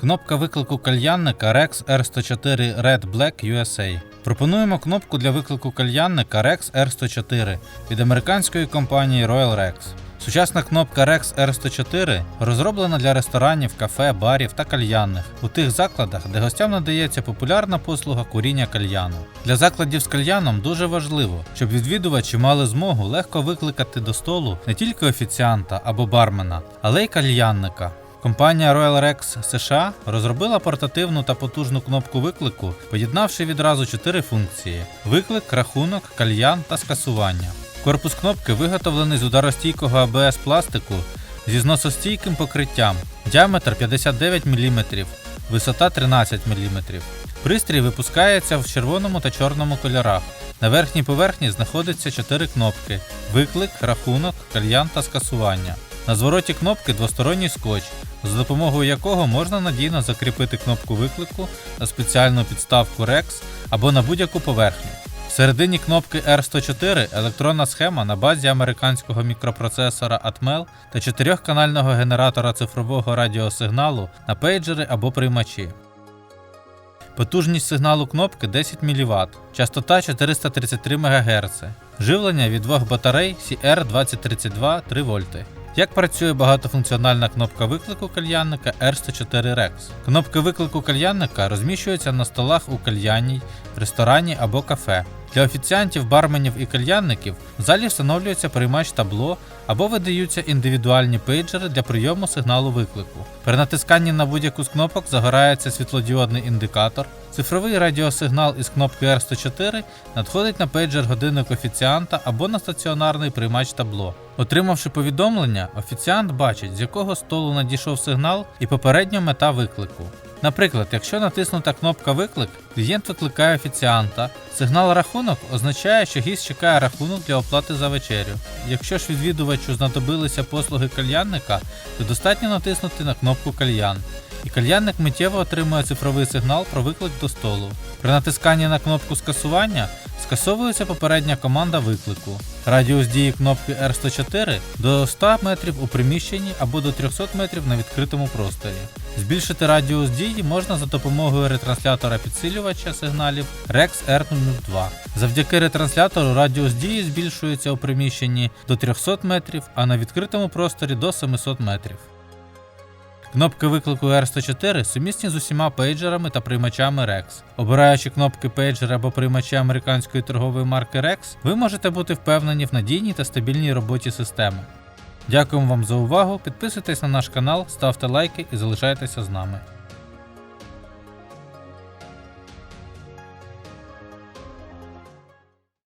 Кнопка виклику кальянника Rex R104 Red Black USA. Пропонуємо кнопку для виклику кальянника Rex R104 від американської компанії Royal Rex. Сучасна кнопка Rex R104 розроблена для ресторанів, кафе, барів та кальянних у тих закладах, де гостям надається популярна послуга куріння кальяну. Для закладів з кальяном дуже важливо, щоб відвідувачі мали змогу легко викликати до столу не тільки офіціанта або бармена, але й кальянника. Компанія Royal Rex США розробила портативну та потужну кнопку виклику, поєднавши відразу чотири функції: виклик, рахунок, кальян та скасування. Корпус кнопки виготовлений з ударостійкого АБС пластику зі зносостійким покриттям, діаметр 59 мм, висота 13 мм. Пристрій випускається в червоному та чорному кольорах. На верхній поверхні знаходиться чотири кнопки: виклик, рахунок, кальян та скасування. На звороті кнопки двосторонній скотч, за допомогою якого можна надійно закріпити кнопку виклику на спеціальну підставку REX або на будь-яку поверхню. Всередині кнопки R104 електронна схема на базі американського мікропроцесора Atmel та чотирьохканального генератора цифрового радіосигналу на пейджери або приймачі. Потужність сигналу кнопки 10 мВт, частота 433 МГц, живлення від двох батарей CR2032 3 В. Як працює багатофункціональна кнопка виклику кальянника R104 Rex? Кнопки виклику кальянника розміщуються на столах у кальянній, ресторані або кафе. Для офіціантів, барменів і кальянників в залі встановлюється приймач табло або видаються індивідуальні пейджери для прийому сигналу виклику. При натисканні на будь-яку з кнопок загорається світлодіодний індикатор. Цифровий радіосигнал із кнопки R104 надходить на пейджер годинник офіціанта або на стаціонарний приймач табло. Отримавши повідомлення, офіціант бачить, з якого столу надійшов сигнал і попередня мета виклику. Наприклад, якщо натиснута кнопка Виклик, клієнт викликає офіціанта. Сигнал рахунок означає, що гість чекає рахунок для оплати за вечерю. Якщо ж відвідувачу знадобилися послуги кальянника, то достатньо натиснути на кнопку Кальян. І кальянник миттєво отримує цифровий сигнал про виклик до столу. При натисканні на кнопку скасування скасовується попередня команда виклику. Радіус дії кнопки R104 до 100 метрів у приміщенні або до 300 метрів на відкритому просторі. Збільшити радіус дії можна за допомогою ретранслятора підсилювача сигналів Rex R002. Завдяки ретранслятору радіус дії збільшується у приміщенні до 300 метрів, а на відкритому просторі до 700 метрів. Кнопки виклику R104 сумісні з усіма пейджерами та приймачами REX. Обираючи кнопки пейджера або приймача американської торгової марки REX, ви можете бути впевнені в надійній та стабільній роботі системи. Дякуємо вам за увагу. Підписуйтесь на наш канал, ставте лайки і залишайтеся з нами.